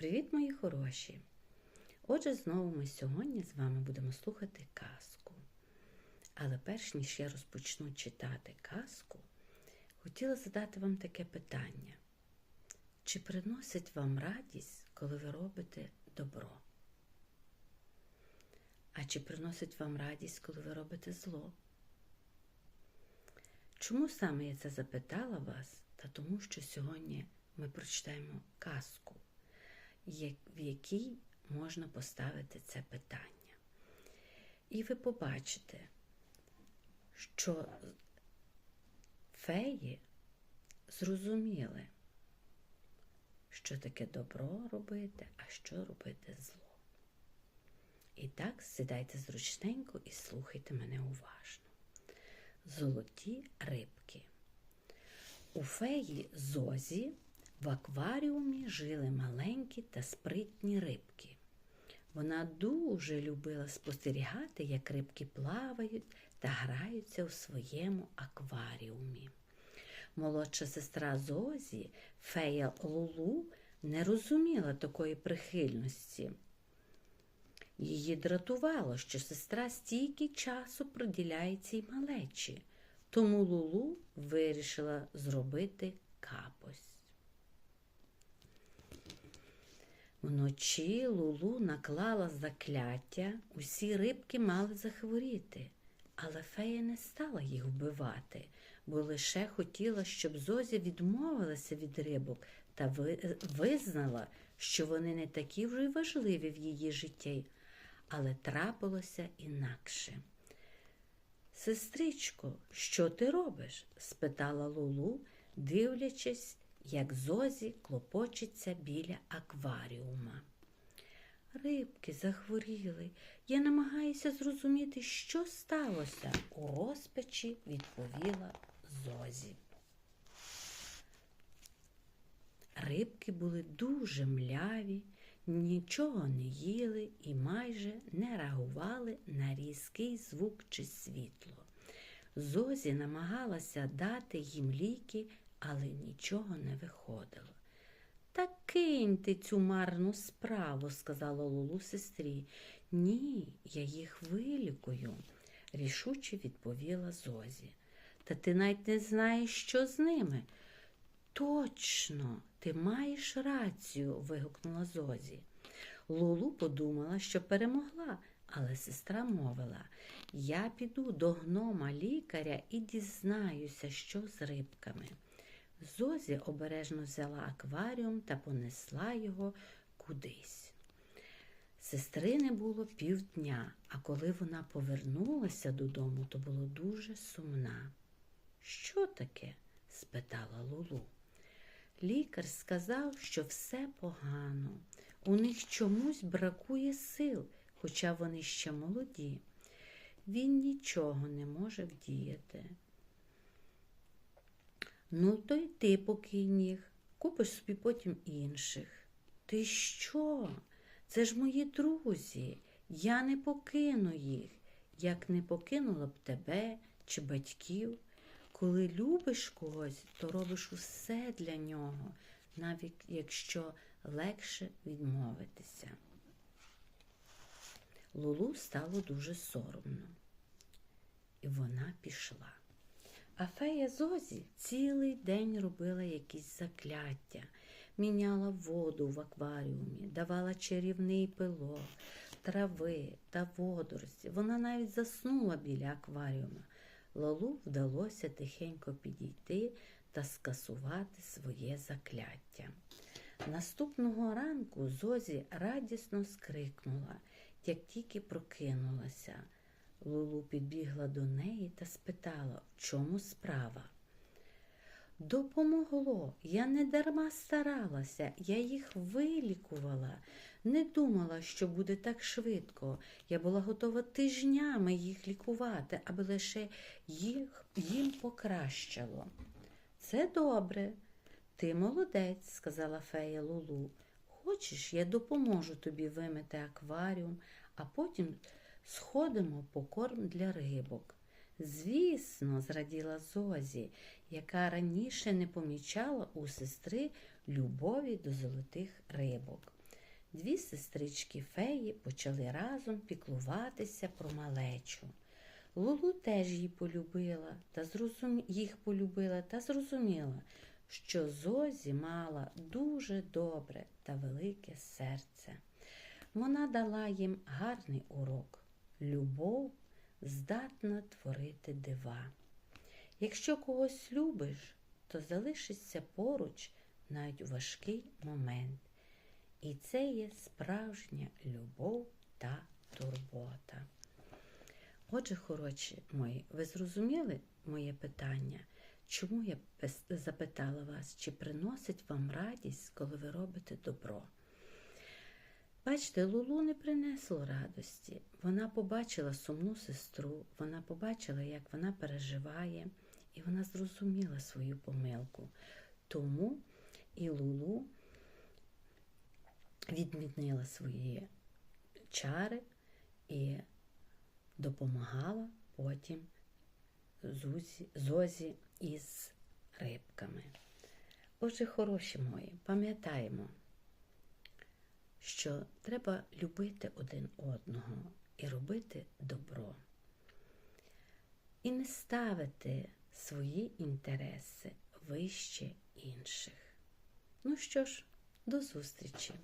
Привіт, мої хороші! Отже, знову ми сьогодні з вами будемо слухати казку. Але перш ніж я розпочну читати казку, хотіла задати вам таке питання: чи приносить вам радість, коли ви робите добро? А чи приносить вам радість, коли ви робите зло? Чому саме я це запитала вас? Та тому, що сьогодні ми прочитаємо казку, в якій можна поставити це питання. І ви побачите, що феї зрозуміли, що таке добро робити, а що робити зло. І так сідайте зручненько і слухайте мене уважно. Золоті рибки. У феї Зозі в акваріумі жили маленькі та спритні рибки. Вона дуже любила спостерігати, як рибки плавають та граються у своєму акваріумі. Молодша сестра Зозі, фея Лулу, не розуміла такої прихильності. Її дратувало, що сестра стільки часу приділяє цій малечі, тому Лулу вирішила зробити капось. Вночі Лулу наклала закляття, усі рибки мали захворіти, але фея не стала їх вбивати, бо лише хотіла, щоб Зозі відмовилася від рибок та визнала, що вони не такі вже й важливі в її житті, але трапилося інакше. Сестричко, що ти робиш? спитала Лулу, дивлячись як Зозі клопочеться біля акваріума. Рибки захворіли. Я намагаюся зрозуміти, що сталося, у розпачі відповіла Зозі. Рибки були дуже мляві, нічого не їли і майже не реагували на різкий звук чи світло. Зозі намагалася дати їм ліки але нічого не виходило. Та кинь ти цю марну справу, сказала Лулу сестрі. Ні, я їх вилікую, рішуче відповіла Зозі. Та ти навіть не знаєш, що з ними. Точно, ти маєш рацію, вигукнула Зозі. Лулу подумала, що перемогла, але сестра мовила Я піду до гнома лікаря і дізнаюся, що з рибками. Зозі обережно взяла акваріум та понесла його кудись. Сестри не було півдня, а коли вона повернулася додому, то було дуже сумна. Що таке? спитала Лулу. Лікар сказав, що все погано. У них чомусь бракує сил, хоча вони ще молоді. Він нічого не може вдіяти. Ну, то й ти покинь їх, купиш собі потім інших. Ти що? Це ж мої друзі. Я не покину їх, як не покинула б тебе чи батьків. Коли любиш когось, то робиш усе для нього, навіть якщо легше відмовитися. Лулу стало дуже соромно, і вона пішла. А фея Зозі цілий день робила якісь закляття, міняла воду в акваріумі, давала чарівний пилок, трави та водорості. Вона навіть заснула біля акваріума. Лалу вдалося тихенько підійти та скасувати своє закляття. Наступного ранку Зозі радісно скрикнула, як тільки прокинулася. Лулу підбігла до неї та спитала, в чому справа. Допомогло, я не дарма старалася, я їх вилікувала, не думала, що буде так швидко. Я була готова тижнями їх лікувати, аби лише їх, їм покращало. Це добре, ти молодець, сказала фея Лулу. Хочеш, я допоможу тобі вимити акваріум, а потім сходимо по корм для рибок. Звісно, зраділа Зозі, яка раніше не помічала у сестри любові до золотих рибок. дві сестрички феї почали разом піклуватися про малечу. Лулу теж її полюбила та зрозум... їх полюбила та зрозуміла, що Зозі мала дуже добре та велике серце. Вона дала їм гарний урок. Любов здатна творити дива. Якщо когось любиш, то залишишся поруч навіть у важкий момент. І це є справжня любов та турбота. Отже, хороші мої, ви зрозуміли моє питання? Чому я запитала вас, чи приносить вам радість, коли ви робите добро? Бачите, Лулу не принесло радості. Вона побачила сумну сестру, вона побачила, як вона переживає, і вона зрозуміла свою помилку. Тому і Лулу відмінила свої чари і допомагала потім Зузі, Зозі із рибками. Отже, хороші мої, пам'ятаємо, що треба любити один одного і робити добро. І не ставити свої інтереси вище інших. Ну що ж, до зустрічі!